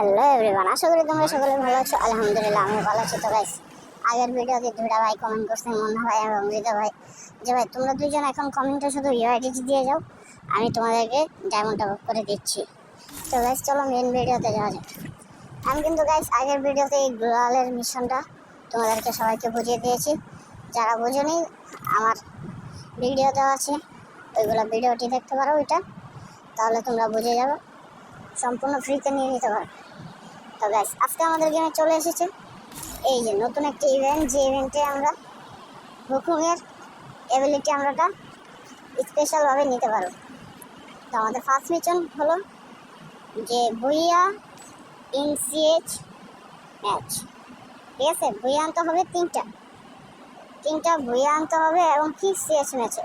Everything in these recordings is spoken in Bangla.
হ্যালো এভরিওয়ান, আশা করি তোমরা সকলে ভালো আছো। আলহামদুলিল্লাহ আমি ভালো আছি। তো গাইস আগের ভিডিওতে দুইটা ভাই কমেন্ট করছেন মুন্না ভাই এবং মৃদা ভাই। যে ভাই, তোমরা দুজন এখন কমেন্টে শুধু ইউআইডিটি দিয়ে যাও, আমি তোমাদেরকে ডায়মন্ড টপ করে দিচ্ছি। তো গাইস চলো মেন ভিডিওতে যাওয়া যাক। আমি কিন্তু গাইস আগের ভিডিওতে এই গ্লোয়ালের মিশনটা তোমাদেরকে সবাইকে বুঝিয়ে দিয়েছি। যারা বোঝেনি, আমার ভিডিও দেওয়া আছে, ওইগুলো ভিডিওটি দেখতে পারো ওইটা। তাহলে তোমরা বুঝে যাবে। সম্পূর্ণ ফ্রিতে নিয়ে নিতে পারো। তো গ্যাস আজকে আমাদের গেমে চলে এসেছে এই যে নতুন একটি ইভেন্ট যে ইভেন্টে আমরা হুকুমের এবিলিটি আমরাটা স্পেশালভাবে নিতে পারব তো আমাদের ফার্স্ট মিশন হলো যে বইয়া ইনসিএচ ম্যাচ ঠিক আছে? বইয়া আনতে হবে তিনটা। তিনটা বইয়া আনতে হবে এবং কি সিএস ম্যাচে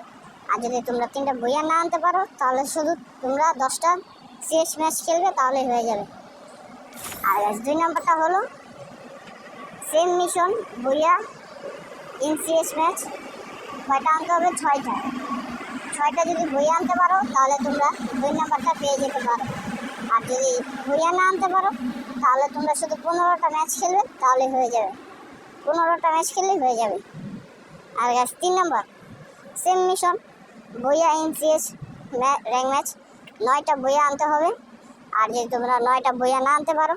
আর যদি তোমরা তিনটা বইয়া না আনতে পারো, তাহলে শুধু তোমরা দশটা সিএস ম্যাচ খেলবে তাহলে হয়ে যাবে। আর guys, দুই নম্বরটা হলো সেম মিশন বইয়া ইন সিএস ম্যাচ কয়টা আনতে হবে ছয়টা। ছয়টা যদি বইয়া আনতে পারো তাহলে তোমরা দুই নম্বরটা পেয়ে যেতে পারো। আর যদি বইয়া না আনতে পারো তাহলে তোমরা শুধু পনেরোটা ম্যাচ খেলবে তাহলে হয়ে যাবে। পনেরোটা ম্যাচ খেললেই হয়ে যাবে। আর গাছ তিন নম্বর সেম মিশন বইয়া ইনসিএস র্যাঙ্ক ম্যাচ নয়টা বইয়া আনতে হবে। আর যদি তোমরা নয়টা বইয়া না আনতে পারো,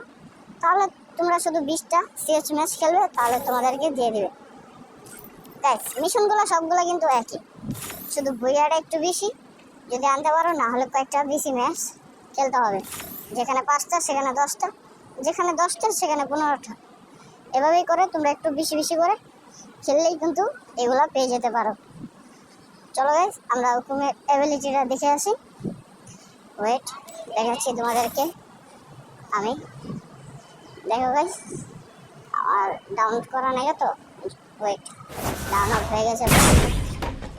তাহলে তোমরা শুধু বিশটা সিএস ম্যাচ খেলবে, তাহলে তোমাদেরকে দিয়ে দেবে। দেখ মিশনগুলো সবগুলো কিন্তু একই। শুধু বইয়াটা একটু বেশি, যদি আনতে পারো না হলে কয়েকটা বেশি ম্যাচ খেলতে হবে। যেখানে পাঁচটা, সেখানে দশটা, যেখানে দশটা, সেখানে পনেরোটা। এভাবেই করে তোমরা একটু বেশি বেশি করে খেললেই কিন্তু এগুলো পেয়ে যেতে পারো। চলো গাইস আমরা হুকুমের অ্যাবিলিটিটা দেখে আসি। ওয়েট, দেখাচ্ছি তোমাদেরকে। আমি, দেখো গাইস আর ডাউনলোড করা নেই তো? ওয়েট ডাউনলোড হয়ে গেছে।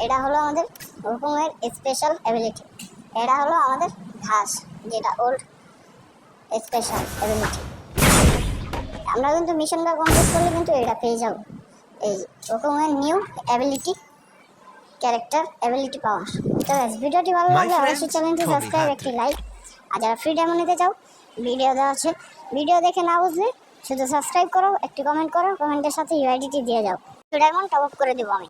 এটা হলো আমাদের হুকুমের স্পেশাল অ্যাবিলিটি এটা হলো আমাদের ঘাস, যেটা ওল্ড স্পেশাল অ্যাবিলিটি আমরা কিন্তু মিশনটা কমপ্লিট করলে কিন্তু এটা পেয়ে যাব। এই হুকুমের নিউ অ্যাবিলিটি ক্যারেক্টার অ্যাবিলিটি পাওয়া তো ব্যাস ভিডিওটি ভালো লাগলে অবশ্যই চ্যানেলটি সাবস্ক্রাইব একটি লাইক আর যারা ফ্রি ডেমো নিতে চাও ভিডিও দেওয়া আছে। ভিডিও দেখে না বুঝলে শুধু সাবস্ক্রাইব করো একটি কমেন্ট করো কমেন্টের সাথে ইউআইডিটি দিয়ে যাও। ডায়মন্ড টপ আপ করে দেবো আমি।